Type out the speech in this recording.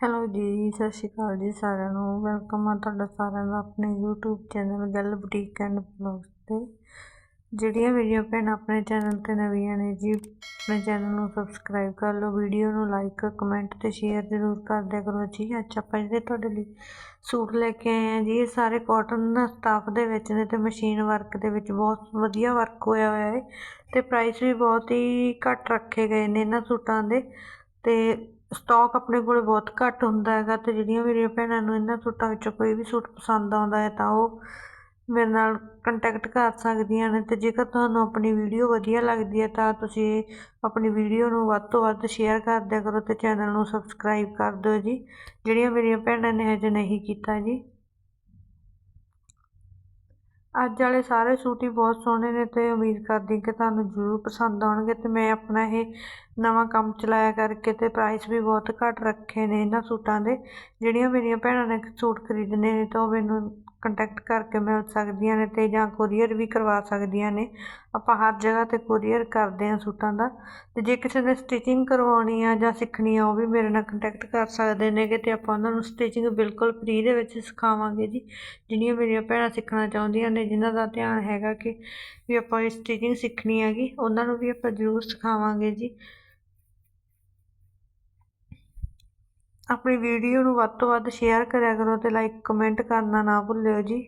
Hello ਜੀ, ਸਤਿ ਸ਼੍ਰੀ ਅਕਾਲ ਜੀ ਸਾਰਿਆਂ ਨੂੰ। ਵੈਲਕਮ ਆ ਤੁਹਾਡਾ ਸਾਰਿਆਂ ਦਾ ਆਪਣੇ YouTube ਚੈਨਲ ਗੱਲ ਬੁਟੀਕ ਐਂਡ ਬਲੌਗਸ ਤੇ। ਜਿਹੜੀਆਂ ਵੀਡੀਓ ਭੈਣਾਂ ਆਪਣੇ ਚੈਨਲ ਤੇ ਨਵੀਆਂ ਨੇ ਜੀ, ਆਪਣੇ ਚੈਨਲ ਨੂੰ ਸਬਸਕ੍ਰਾਈਬ ਕਰ ਲਓ ਵੀਡੀਓ ਨੂੰ ਲਾਈਕ ਕਮੈਂਟ ਤੇ ਸ਼ੇਅਰ ਜ਼ਰੂਰ ਕਰ ਦਿਆ ਕਰੋ ਜੀ। ਅੱਜ ਆਪਾਂ ਜਿਹੜੇ ਤੁਹਾਡੇ ਲਈ ਸੂਟ ਲੈ ਕੇ ਆਏ ਆ ਜੀ, ਇਹ ਸਾਰੇ ਕਾਟਨ ਸਟਾਫ ਦੇ ਵਿੱਚ ਨੇ ਤੇ ਮਸ਼ੀਨ ਵਰਕ ਦੇ ਵਿੱਚ ਬਹੁਤ ਵਧੀਆ ਵਰਕ ਹੋਇਆ ਹੋਇਆ ਹੈ ਤੇ ਪ੍ਰਾਈਸ ਵੀ ਬਹੁਤ ਹੀ ਘੱਟ ਰੱਖੇ ਗਏ ਨੇ ਇਹਨਾਂ ਸੂਟਾਂ ਦੇ। ਅਤੇ ਸਟੋਕ ਆਪਣੇ ਕੋਲ ਬਹੁਤ ਘੱਟ ਹੁੰਦਾ ਹੈਗਾ ਅਤੇ ਜਿਹੜੀਆਂ ਮੇਰੀਆਂ ਭੈਣਾਂ ਨੂੰ ਇਹਨਾਂ ਸੂਟਾਂ ਵਿੱਚੋਂ ਕੋਈ ਵੀ ਸੂਟ ਪਸੰਦ ਆਉਂਦਾ ਹੈ ਤਾਂ ਉਹ ਮੇਰੇ ਨਾਲ ਕੰਟੈਕਟ ਕਰ ਸਕਦੀਆਂ ਨੇ ਅਤੇ ਜੇਕਰ ਤੁਹਾਨੂੰ ਆਪਣੀ ਵੀਡੀਓ ਵਧੀਆ ਲੱਗਦੀ ਹੈ ਤਾਂ ਤੁਸੀਂ ਆਪਣੀ ਵੀਡੀਓ ਨੂੰ ਵੱਧ ਤੋਂ ਵੱਧ ਸ਼ੇਅਰ ਕਰ ਦਿਆ ਕਰੋ ਅਤੇ ਚੈਨਲ ਨੂੰ ਸਬਸਕ੍ਰਾਈਬ ਕਰ ਦਿਓ ਜੀ। ਜਿਹੜੀਆਂ ਮੇਰੀਆਂ ਭੈਣਾਂ ਨੇ ਹਜੇ ਨਹੀਂ ਕੀਤਾ ਜੀ। ਅੱਜ ਵਾਲੇ ਸਾਰੇ ਸੂਟ ਹੀ ਬਹੁਤ ਸੋਹਣੇ ਨੇ ਅਤੇ ਉਮੀਦ ਕਰਦੀ ਕਿ ਤੁਹਾਨੂੰ ਜ਼ਰੂਰ ਪਸੰਦ ਆਉਣਗੇ ਅਤੇ ਮੈਂ ਆਪਣਾ ਇਹ ਨਵਾਂ ਕੰਮ ਚਲਾਇਆ ਕਰਕੇ ਅਤੇ ਪ੍ਰਾਈਸ ਵੀ ਬਹੁਤ ਘੱਟ ਰੱਖੇ ਨੇ ਇਹਨਾਂ ਸੂਟਾਂ ਦੇ। ਜਿਹੜੀਆਂ ਮੇਰੀਆਂ ਭੈਣਾਂ ਨੇ ਸੂਟ ਖਰੀਦਣੇ ਨੇ ਤਾਂ ਉਹ ਮੈਨੂੰ ਕੰਟੈਕਟ ਕਰਕੇ ਮਿਲ ਸਕਦੀਆਂ ਨੇ ਅਤੇ ਜਾਂ ਕੋਰੀਅਰ ਵੀ ਕਰਵਾ ਸਕਦੀਆਂ ਨੇ। ਆਪਾਂ ਹਰ ਜਗ੍ਹਾ ਤੇ ਕੋਰੀਅਰ ਕਰਦੇ ਹਾਂ ਸੂਟਾਂ ਦਾ ਅਤੇ ਜੇ ਕਿਸੇ ਨੇ ਸਟਿਚਿੰਗ ਕਰਵਾਉਣੀ ਆ ਜਾਂ ਸਿੱਖਣੀ ਆ, ਉਹ ਵੀ ਮੇਰੇ ਨਾਲ ਕੰਟੈਕਟ ਕਰ ਸਕਦੇ ਨੇਗੇ ਅਤੇ ਆਪਾਂ ਉਹਨਾਂ ਨੂੰ ਸਟਿਚਿੰਗ ਬਿਲਕੁਲ ਫ੍ਰੀ ਦੇ ਵਿੱਚ ਸਿਖਾਵਾਂਗੇ ਜੀ। ਜਿਹੜੀਆਂ ਮੇਰੀਆਂ ਭੈਣਾਂ ਸਿੱਖਣਾ ਚਾਹੁੰਦੀਆਂ ਨੇ, ਜਿਨ੍ਹਾਂ ਦਾ ਧਿਆਨ ਹੈਗਾ ਕਿ ਵੀ ਆਪਾਂ ਇਹ ਸਟਿਚਿੰਗ ਸਿੱਖਣੀ ਹੈਗੀ, ਉਹਨਾਂ ਨੂੰ ਵੀ ਆਪਾਂ ਜ਼ਰੂਰ ਸਿਖਾਵਾਂਗੇ ਜੀ। ਆਪਣੀ ਵੀਡੀਓ ਨੂੰ ਵੱਧ ਤੋਂ ਵੱਧ ਸ਼ੇਅਰ ਕਰਿਆ ਕਰੋ ਅਤੇ ਲਾਈਕ ਕਮੈਂਟ ਕਰਨਾ ਨਾ ਭੁੱਲਿਓ ਜੀ।